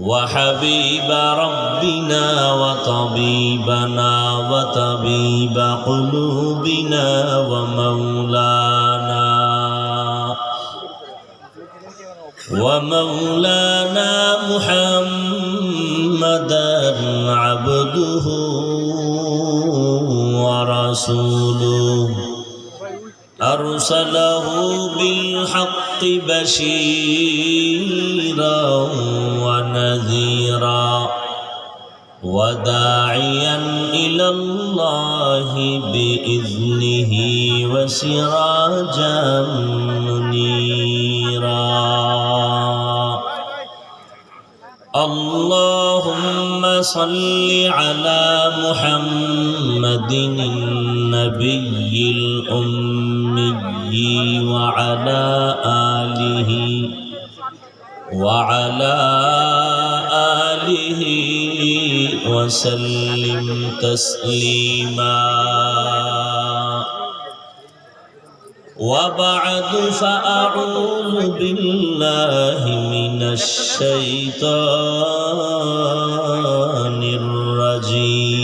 وحبيب ربنا وطبيبنا وطبيب قلوبنا ومولانا ومولانا محمدا عبده ورسوله. أرسله بالحق بشيرا ونذيرا وداعيا إلى الله بإذنه وسراجا منيرا. اللهم صل على محمد النبي الأمي وعلى آله وعلى آله وسلم تسليما. وبعد فأعوذ بالله من الشيطان الرجيم.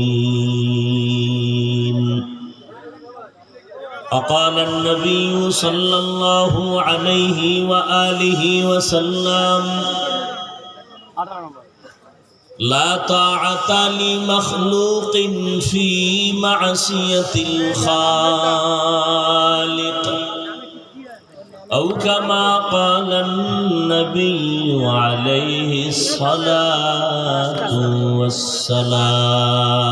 فقال النبي صلى الله عليه وآله وسلم لا طاعة لمخلوق في معصية الخالق أو كما قال النبي عليه الصلاة والسلام.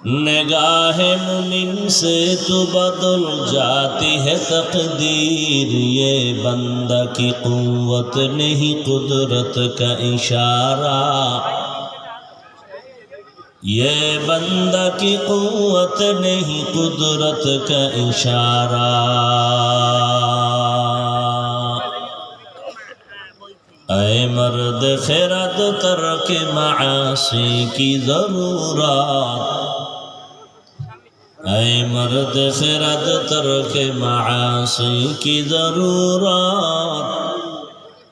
نگاہ مومن سے تو بدل جاتی ہے تقدیر یہ بندہ کی قوت نہیں قدرت کا اشارہ یہ بندہ کی قوت نہیں قدرت کا اشارہ اے مرد خیرت ترک معاشی کی ضرورات اے مرد خرد ترک معاصی کی ضرورت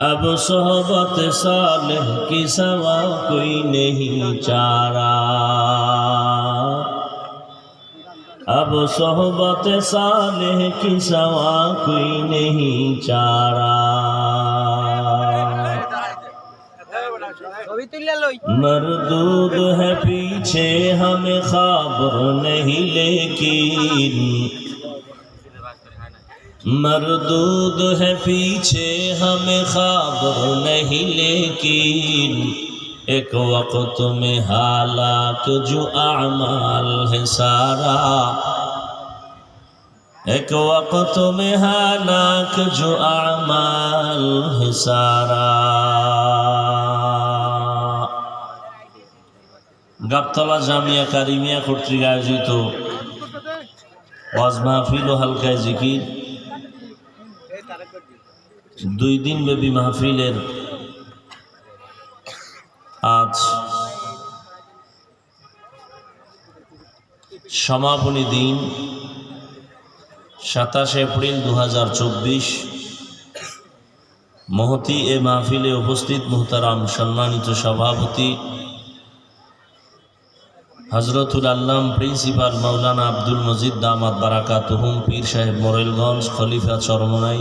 اب صحبت صالح کی سوا کوئی نہیں چارہ اب صحبت صالح کی سوا کوئی نہیں چارہ मरदूद है पीछे हमें खबर नहीं लेकिन मरदूद है पीछे हमें खबर नहीं लेकिन एक वक्त में हालात जो अमाल है सारा एक वक्त में हालाक जो अमाल है सारा গাবতলা জামিয়া কারিমিয়া কর্তৃক আয়োজিত ওয়াজ মাহফিল ও হালকায় জিকির। দুই দিন ব্যাপী মাহফিলের আজ সমাপনী দিন, সাতাশে এপ্রিল দু হাজার চব্বিশ। মহতি এ মাহফিলে উপস্থিত মোহতারাম সম্মানিত সভাপতি হজরতুল আল্লাম প্রিন্সিপাল মৌলানা আব্দুল মজিদ দামাত বারাকা তুহুম পীর সাহেব মোরেলগঞ্জ খলিফা চরমনাই।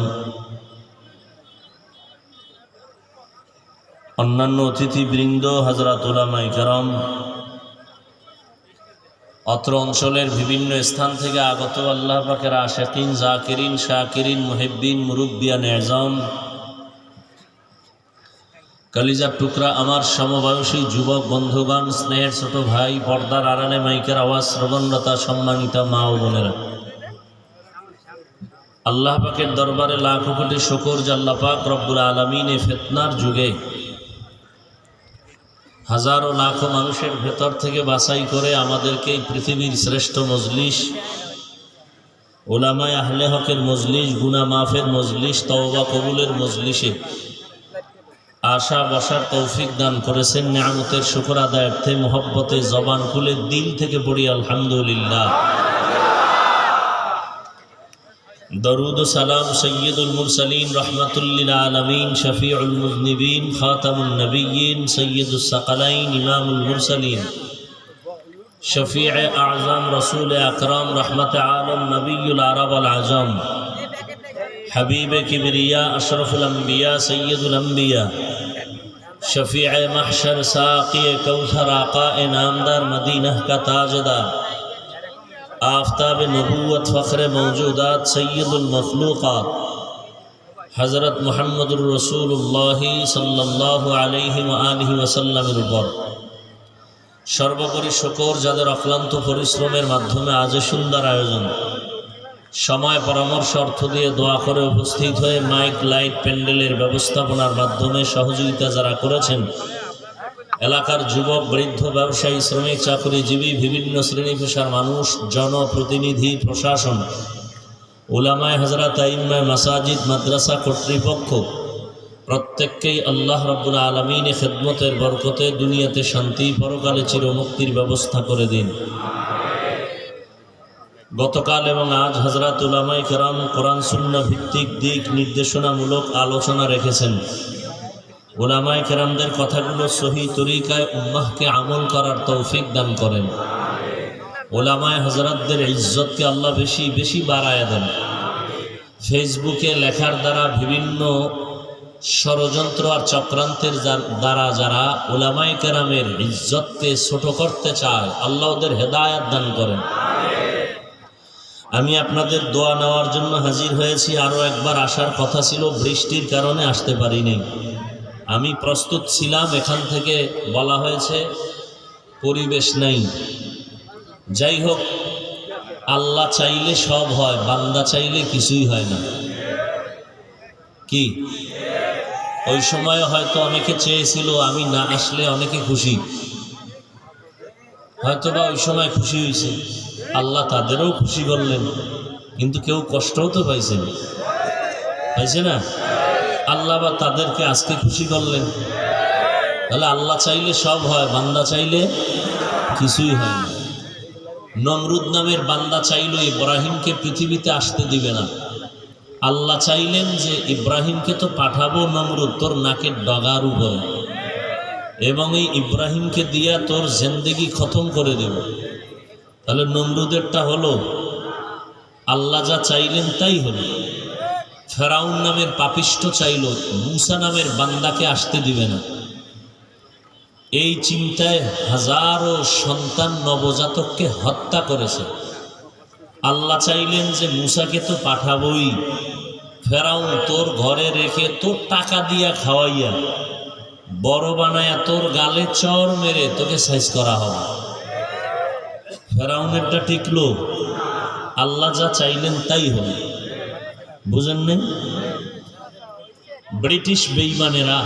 অন্যান্য অতিথিবৃন্দ হজরত উলামাই কারম অত্র অঞ্চলের বিভিন্ন স্থান থেকে আগত আল্লাহ পাকের আশেকিন, জাকিরিন, শাকিরিন, মুহিব্বিন, মুরুব্বিয়ান, এজম কালিজার টুকরা আমার সমবয়সী যুবক, বন্ধুগণ, স্নেহের ছোট ভাই, পর্দার আড়ালে মাইকের আওয়াজ শ্রবণরতা সম্মানিতা মা ও বোনেরা। আল্লাহ পাকের দরবারে লাখো কোটি শকর জাল্লা পাক রব্বুল আলমিন এ ফেতনার যুগে হাজারো লাখো মানুষের ভেতর থেকে বাছাই করে আমাদেরকে এই পৃথিবীর শ্রেষ্ঠ মজলিস, ওলামায় আহলে হকের মজলিস গুনা মাফের মজলিস, তওবা কবুলের মজলিসে আশা বসার তৌফিক দান করেছেন, নিয়ামতের শুকর আদায়ার্থে মোহব্বতে জবান খুলে দিল থেকে পড়ি, আলহামদুলিল্লাহ। দরুদ সালাম সৈয়দুল মুরসালিন, রহমতুল্লিল আলমিন, শফিউল মুজনিবিন খাতামুল নবীন সৈয়দুল সকালাইন, ইমামুল মুরসালিন। শফিع আজম, রসুল আকরম, রহমত আলম নবীল আরব আল আজম। حبیب کبریا اشرف الانبیاء، سید الانبیاء، شفیع محشر، ساقی کوثر، آقا نامدار مدینہ کا تاجدار، آفتاب نبوت، فخر موجودات، سید المخلوقات، حضرت محمد الرسول اللہ صلی اللہ علیہ وآلہ وسلم উপর সর্বোপরি শকর যাদের অক্লান্ত পরিশ্রমের মাধ্যমে আজ সুন্দর আয়োজন সময় পরামর্শ অর্থ দিয়ে দোয়া করে উপস্থিত হয়ে মাইক, লাইট, প্যান্ডেলের ব্যবস্থাপনার মাধ্যমে সহযোগিতা যারা করেছেন, এলাকার যুবক, বৃদ্ধ, ব্যবসায়ী, শ্রমিক, চাকরিজীবী, বিভিন্ন শ্রেণি পেশার মানুষ, জনপ্রতিনিধি, প্রশাসন ওলামায় হাজরা আইম্মায় মাসাজিদ, মাদ্রাসা কর্তৃপক্ষ, প্রত্যেককেই আল্লাহ রব্বুল আলমিনে খেদমতের বরকতে দুনিয়াতে শান্তি পরকালে চির চিরমুক্তির ব্যবস্থা করে দিন। গতকাল এবং আজ হজরত উলামাই কেরাম কোরআন শূন্য ভিত্তিক দিক নির্দেশনামূলক আলোচনা রেখেছেন। ওলামাই কেরামদের কথাগুলো সহি তরিকায় উম্মাহকে আমল করার তৌফিক দান করেন। ওলামায় হজরতদের ইজ্জতকে আল্লাহ বেশি বেশি বাড়ায় দেন। ফেসবুকে লেখার দ্বারা বিভিন্ন ষড়যন্ত্র আর চক্রান্তের দ্বারা যারা ওলামাই কেরামের ইজ্জতকে ছোট করতে চায়, আল্লাহ ওদের হেদায়াত দান করেন। আমি আপনাদের দোয়া নেওয়ার জন্য হাজির হয়েছি। আরও একবার আসার কথা ছিল, বৃষ্টির কারণে আসতে পারিনি। আমি প্রস্তুত ছিলাম, এখান থেকে বলা হয়েছে পরিবেশ নাই। যাই হোক, আল্লাহ চাইলে সব হয়, বান্দা চাইলে কিছুই হয় না। কি? ওই সময় হয়তো অনেকে চেয়েছিল, আমি না আসলে অনেকে খুশি। হয়তো বা ওই সময় খুশি হয়েছে। আল্লাহ তাদেরও খুশি করলেন। কিন্তু কেউ কষ্টও তো পাইছেন। পাইছে না? আল্লাহ বা তাদেরকে আজকে খুশি করলেন। তাহলে আল্লাহ চাইলে সব হয়, বান্দা চাইলে কিছুই হয় না। নমরুদ নামের বান্দা চাইল ইব্রাহিমকে পৃথিবীতে আসতে দিবে না। আল্লাহ চাইলেন যে ইব্রাহিমকে তো পাঠাবো নমরুদ, তোর নাকের ডগার উপরে। এবং এই ইব্রাহিমকে দিয়া তোর জেন্দেগি খতম করে দেব। তাহলে নমরুদেরটা হলো, আল্লাহ যা চাইলেন তাই হলো। ফেরাউন নামের পাপিষ্ট চাইল, মুসা নামের বান্দাকে আসতে দিবে না। এই চিন্তায় হাজারো সন্তান নবজাতককে হত্যা করেছে। আল্লাহ চাইলেন যে মুসাকে তো পাঠাবই। ফেরাউন, তোর ঘরে রেখে তোর টাকা দিয়া খাওয়াইয়া, বড় বানায়া তোর গালে চর মেরে তোকে সাইজ করা হবে। ফেরাউনেরটা টিকলো আল্লাহ যা চাইলেন তাই হল। বুঝেন নেই? ব্রিটিশ বেইমানেরা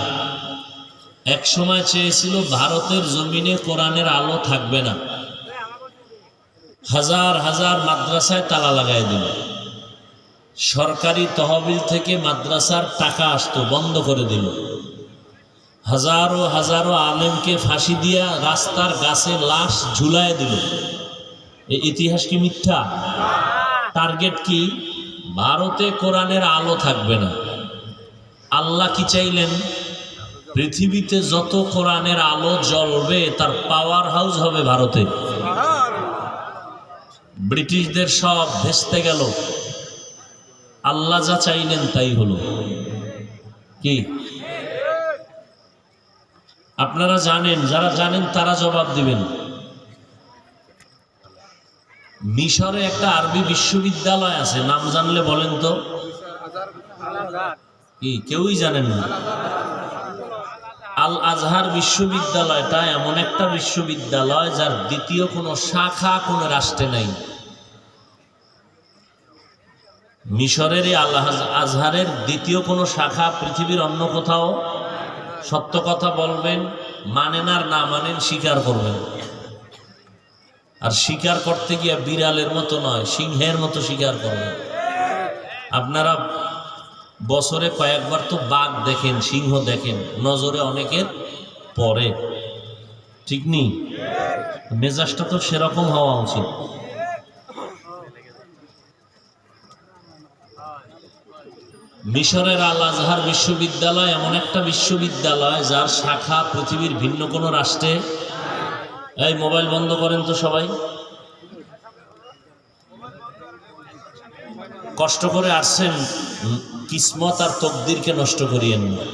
এক সময় চেয়েছিল ভারতের জমিনে কোরআনের আলো থাকবে না। হাজার হাজার মাদ্রাসায় তালা লাগাই দিল। সরকারি তহবিল থেকে মাদ্রাসার টাকা আসতো, বন্ধ করে দিল। হাজারো হাজারো আলেমকে ফাঁসি দিয়া রাস্তার গাছে লাশ ঝুলায় দিল। এই ইতিহাস কি মিথ্যা? টার্গেট কি? ভারতে কোরআনের আলো থাকবে না। আল্লাহ কি চাইলেন? পৃথিবীতে যত কোরআনের আলো জ্বলবে, তার পাওয়ার হাউস হবে ভারতে। ব্রিটিশদের সব ভেস্তে গেল। আল্লাহ যা চাইলেন, তাই হলো। কি? আপনারা জানেন, যারা জানেন, তারা জবাব দিবেন। মিশরে একটা আরবি বিশ্ববিদ্যালয় আছে, নাম জানলে বলেন তো। কি, কেউই জানেন না? আল আজহার বিশ্ববিদ্যালয়টা এমন একটা বিশ্ববিদ্যালয় যার দ্বিতীয় কোনো শাখা কোনো রাষ্ট্রে নাই। মিশরের আল আজহারের দ্বিতীয় কোনো শাখা পৃথিবীর অন্য কোথাও? সত্য কথা বলবেন, মানেন আর না মানেন, স্বীকার করবেন। আর স্বীকার করতে গিয়ে বিড়ালের মতো নয়, সিংহের মতো স্বীকার করবেন আপনারা বছরে কয়েকবার তো বাঘ দেখেন, সিংহ দেখেন, নজরে অনেকের পরে ঠিক নেই? মেজাজটা তো সেরকম হওয়া উচিত। মিশরের আল আজহার বিশ্ববিদ্যালয় এমন একটা বিশ্ববিদ্যালয় যার শাখা পৃথিবীর ভিন্ন কোনো রাষ্ট্রে এই মোবাইল বন্ধ করেন তো সবাই। কষ্ট করে আসছেন, কিসমত আর তকদিরকে নষ্ট করিয়েন না।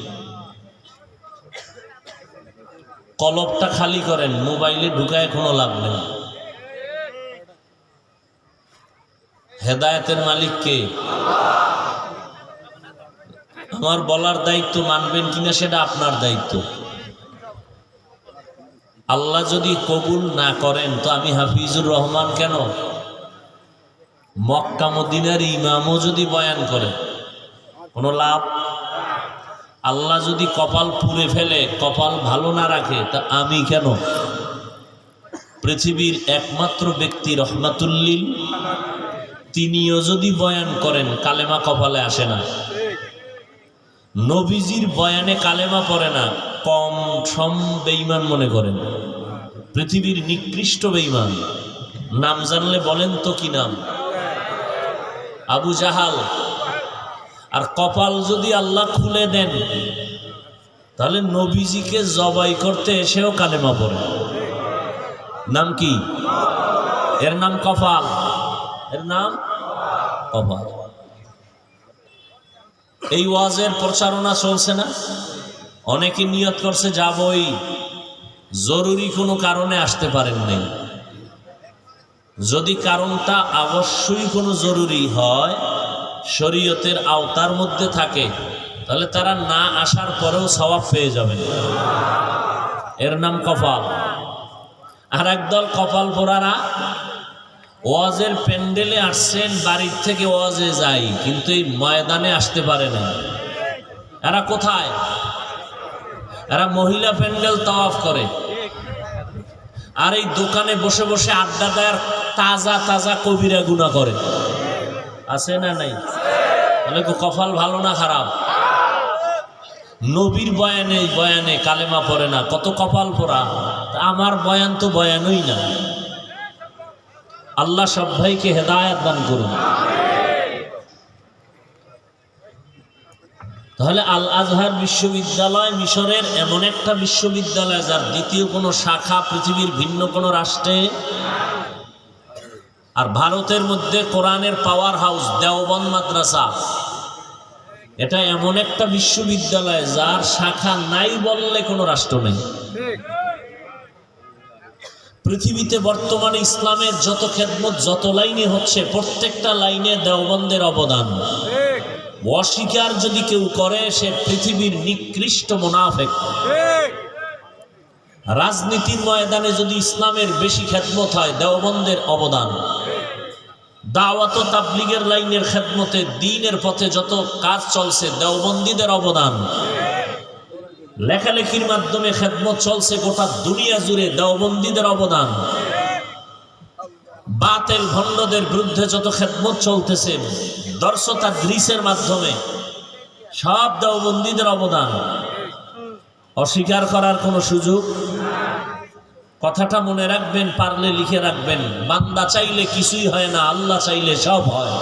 খালি করেন, মোবাইলে ঢুকায় কোনো লাভ নেই। হেদায়েতের মালিককে আমার বলার দায়িত্ব মানবেন কিনা সেটা আপনার দায়িত্ব। আল্লাহ যদি কবুল না করেন, তো আমি হাফিজুর রহমান কেন? মক্কা মদিনার ইমামও যদি বয়ান করে, কোনো লাভ? আল্লাহ যদি কপাল পুড়ে ফেলে, কপাল ভালো না রাখে, তা আমি কেন? পৃথিবীর একমাত্র ব্যক্তি রহমাতুল্লিল, তিনিও যদি বয়ান করেন, কালেমা কপালে আসে না। নবীজির বয়ানে কালেমা পড়ে না। কম সম বেইমান মনে করেন। পৃথিবীর নিকৃষ্ট বেইমান নাম জানলে বলেন তো কি নাম? আবু জাহাল। আর কপাল যদি আল্লাহ খুলে দেন, তাহলে নবীজিকে জবাই করতে এসেও কালেমা পড়ে। নাম কি? এর নাম কপাল। এর নাম কপাল। এই ওয়াজের প্রচারণা চলছে না? অনেকে নিয়ত করছে, যাবই। জরুরি কোনো কারণে আসতে পারেন নাই। যদি কারণটা অবশ্যই কোনো জরুরি হয়, শরীয়তের আওতার মধ্যে থাকে, তাহলে তারা না আসার পরেও সবাব পেয়ে যাবেন। এর নাম কপাল। আর একদল কপাল পোড়ারা ওয়াজের প্যান্ডেলে আসছেন, বাড়ির থেকে ওয়াজে যাই কিন্তু এই ময়দানে আসতে পারে না। এরা কোথায়? এরা মহিলা প্যান্ডেল তাওয়াফ করে। আর এই দোকানে বসে বসে আড্ডা দেয় আর তাজা তাজা কবিরা গুণা করে। আছে না নাই? তাহলে কপাল ভালো না খারাপ? নবীর বয়ানে বয়ানে কালেমা পড়ে না। কত কপাল পড়া। আমার বয়ান তো বয়ানই না। আল্লাহ সব ভাইকে হেদায়াত দান করুন। তাহলে আল আজহার বিশ্ববিদ্যালয় মিশরের এমন একটা বিশ্ববিদ্যালয় যার দ্বিতীয় কোনো শাখা পৃথিবীর ভিন্ন কোনো রাষ্ট্রে। আর ভারতের মধ্যে কোরআনের পাওয়ার হাউস, দেওবন্দ মাদ্রাসা, এটা এমন একটা বিশ্ববিদ্যালয় যার শাখা নাই বললে কোনো রাষ্ট্র নেই। পৃথিবীতে বর্তমানে ইসলামের যত খেদমত, যত লাইনে হচ্ছে, প্রত্যেকটা লাইনে দেওবন্দের অবদান। অস্বীকার যদি কেউ করে সে পৃথিবীর নিকৃষ্ট মুনাফেক। রাজনীতির ময়দানে যদি ইসলামের বেশি খেদমত হয় দেওবন্দের অবদান। দাওয়াত তাবলিগের লাইনের খেদমতে দিনের পথে যত কাজ চলছে দেওবন্দীদের অবদান। লেখালেখির মাধ্যমে খেদমত চলছে গোটা দুনিয়া জুড়ে দেওবন্দীদের অবদান। বাতেল ভণ্ডদের বিরুদ্ধে যত খেদমত চলতেছে দর্শতা গ্রিসের মাধ্যমে সব দেওবন্দীদের অবদান। অস্বীকার করার কোনো সুযোগ? কথাটা মনে রাখবেন, পারলে লিখে রাখবেন। বান্দা চাইলে কিছুই হয় না, আল্লাহ চাইলে সব হয়।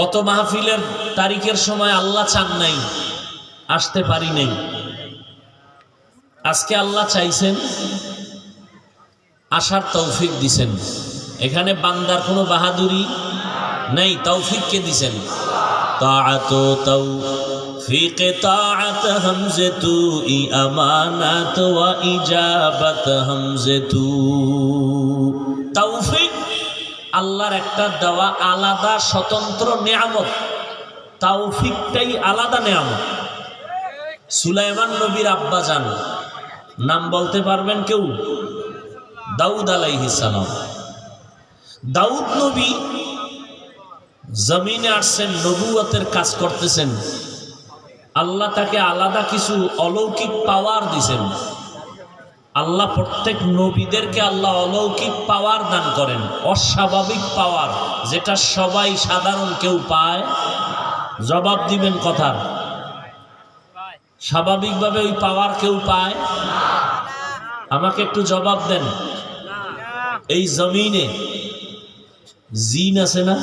গত মাহফিলের তারিখের সময় আল্লাহ চান নাই, আসতে পারি নাই। আজকে আল্লাহ চাইছেন আসার তৌফিক দিছেন। এখানে বান্দার কোনো বাহাদুরি নেই, তৌফিককে দিছেন। তাআত তৌফিক আল্লাহর একটা দেওয়া আলাদা স্বতন্ত্র নিয়ামত। তৌফিকটাই আলাদা নিয়ামত। সুলাইমান নবীর আব্বা জান নাম বলতে পারবেন কেউ? দাউদ সালাম। দাউদ নবী জমিনে আসছেন নবুয়তের কাজ করতেছেন। আল্লাহ তাকে আলাদা কিছু অলৌকিক পাওয়ার দিছেন। আল্লাহ প্রত্যেক নবীদেরকে আল্লাহ অলৌকিক পাওয়ার দান করেন, অস্বাভাবিক পাওয়ার যেটা সবাই সাধারণ কেউ পায়। জবাব দিবেন কথার। স্বাভাবিকভাবে ওই পাওয়ার কেউ পায়? আমাকে একটু জবাব দেন। এই জমিনে জিন আছে না?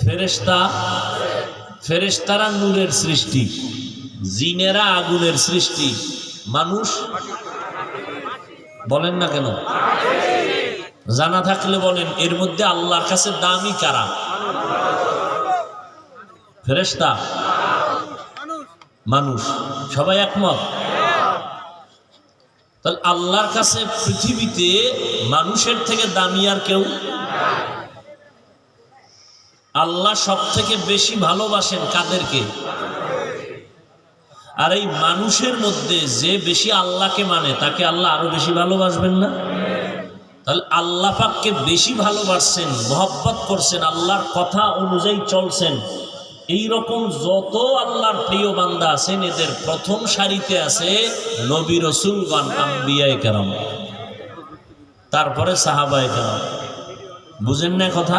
ফেরেস্তা ফেরেস্তারা নূরের সৃষ্টি। জিনেরা আগুনের সৃষ্টি। মানুষ? বলেন না কেন? জানা থাকলে বলেন, এর মধ্যে আল্লাহর কাছে দামি কারা? ফেরেস্তা মানুষ। সবাই একমত? তাহলে আল্লাহর কাছে পৃথিবীতে মানুষের থেকে দামি আর কেউ আল্লাহ সব থেকে বেশি ভালোবাসেন কাদেরকে? আর এই মানুষের মধ্যে যে বেশি আল্লাহকে মানে তাকে আল্লাহ আরও বেশি ভালোবাসবেন না? তাহলে আল্লাহ পাককে বেশি ভালোবাসছেন, মহব্বত করছেন, আল্লাহর কথা অনুযায়ী চলছেন। এই রকম যত আল্লাহর প্রিয় বান্দা আছেন, এদের প্রথম সারিতে আছে নবী কেরাম। তারপরে সাহাবায় কেরাম। বুঝেন না কথা?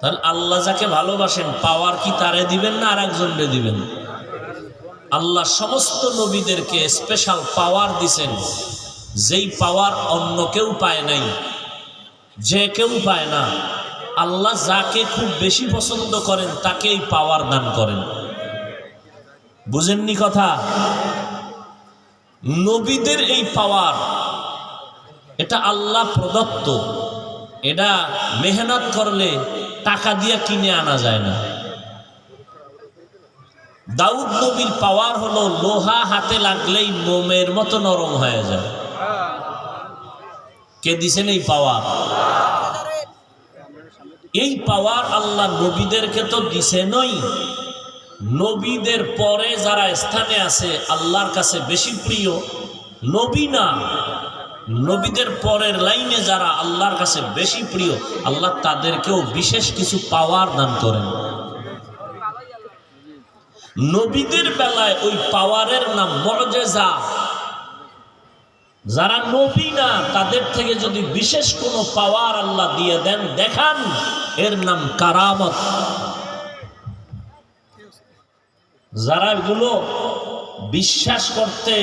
তাহলে আল্লাহ যাকে ভালোবাসেন, পাওয়ার কি তারে দিবেন না আর একজনকে দিবেন? আল্লাহ সমস্ত নবীদেরকে স্পেশাল পাওয়ার দিছেন। যেই পাওয়ার অন্য কেউ পায় নাই, যে কেউ পায় না। আল্লাহ যাকে খুব বেশি পছন্দ করেন তাকে এই পাওয়ার দান করেন। বুঝেননি কথা? নবীদের এই পাওয়ার, এটা আল্লাহ প্রদত্ত। এটা মেহনত করলে টাকা দিয়ে কিনে আনা যায় না। দাউদ নবীর পাওয়ার হলো লোহা হাতে লাগলেই মোমের মতো নরম হয়ে যায়। কে দিছেন এই পাওয়ার? এই পাওয়ার আল্লাহ নবীদেরকে তো দিছে নই। নবীদের পরে যারা স্থানে আছে, আল্লাহর কাছে বেশি প্রিয়। নবী না। নবীদের পরের লাইনে যারা আল্লাহর কাছে বেশি প্রিয়, আল্লাহ তাদেরকেও বিশেষ কিছু পাওয়ার দান করেন। নবীদের বেলায় ওই পাওয়ারের নাম মর্যাদা যারা নবী না, তাদের থেকে যদি বিশেষ কোনো পাওয়ার আল্লাহ দিয়ে দেন, দেখান, এর নাম কারামত। যারা এগুলো বিশ্বাস করতে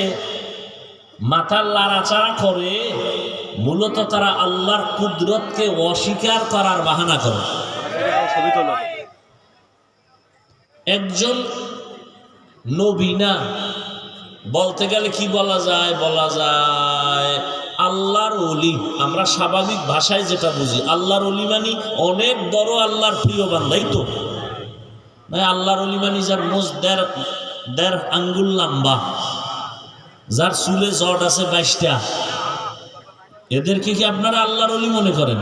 মাথার লাড়াচাড়া করে, মূলত তারা আল্লাহর কুদরতকে অস্বীকার করার বাহানা করে। একজন নবী না বলতে গেলে কি বলা যায়? বলা যায় আল্লাহর অলি আমরা স্বাভাবিক ভাষায় যেটা বুঝি, আল্লাহর অলি মানি অনেক বড় আল্লাহর প্রিয় বান্ধাই তো। না আল্লাহর অলি মানি যার মোজ দেড় দেড় আঙ্গুল লম্বা, যার চুলে জট আছে বাইশটা। এদেরকে কি আপনারা আল্লাহর অলি মনে করেন?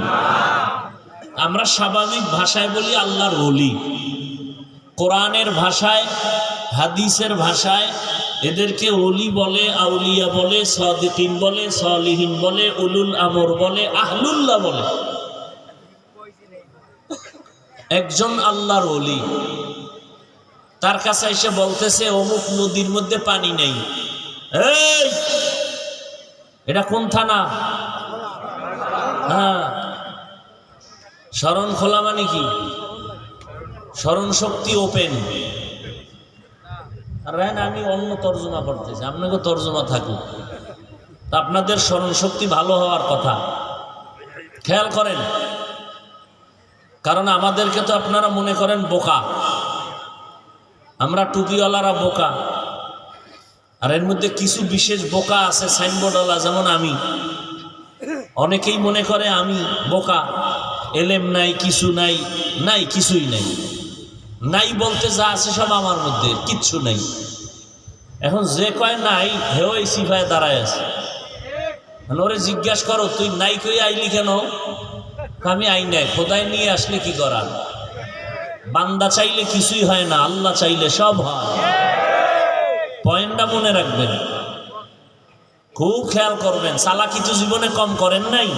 আমরা স্বাভাবিক ভাষায় বলি আল্লাহর অলি কোরআনের ভাষায় হাদিসের ভাষায় এদেরকে অলি বলে, আউলিয়া বলে, সদিকিন বলে, সলিহীন বলে, উলুল আমর বলে, আহলুল্লাহ বলে। একজন আল্লাহর অলি তার কাছে এসে বলতেছে, অমুক নদীর মধ্যে পানি নেই। এটা কোন থানা? হ্যাঁ। স্মরণ খোলা মানে কি? স্মরণ শক্তি ওপেন। রায়ন আমি অন্য তর্জমা করতেছি আপনাকে তর্জমা থাকুক। আপনাদের স্মরণ শক্তি ভালো হওয়ার কথা। খেয়াল করেন, কারণ আমাদেরকে তো আপনারা মনে করেন বোকা। আমরা টুপিওয়ালারা বোকা। আর এর মধ্যে কিছু বিশেষ বোকা আছে, সাইনবোর্ডওয়ালা, যেমন আমি। অনেকেই মনে করে আমি বোকা। এলেম নাই, কিছু নাই নাই, কিছুই নাই। নাই বলতে যা আছে সব আমার মধ্যে, কিচ্ছু নাই। এখন যে কয় নাই, হেও এই সিফায় দাঁড়ায় আছে। এখন ওরে জিজ্ঞাসা করো, তুই নাই কই আইলি কেন? আমি আই নাই খোদাই নিয়ে আসলে কি করার বান্দা চাইলে কিছুই হয় না, আল্লাহ চাইলে সব হয়। পয়েন্টটা মনে রাখবেন। খুব খেয়াল করবেন চালাকি তো জীবনে কম করেন নাই।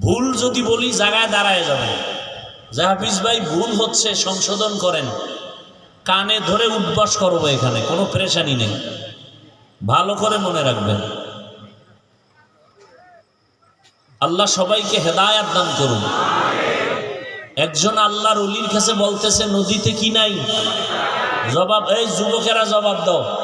ভুল যদি বলি, জায়গায় দাঁড়ায় যাবেন। জাহাফিজ ভাই ভুল হচ্ছে সংশোধন করেন। কানে ধরে উদ্বাস করব এখানে, কোনো প্রেশানি নেই। ভালো করে মনে রাখবেন। আল্লাহ সবাইকে হেদায়াত দান করুন। একজন আল্লাহর অলির কাছে বলতেছে, নদীতে কি নাই? জবাব, এই যুবকেরা জবাব দাও।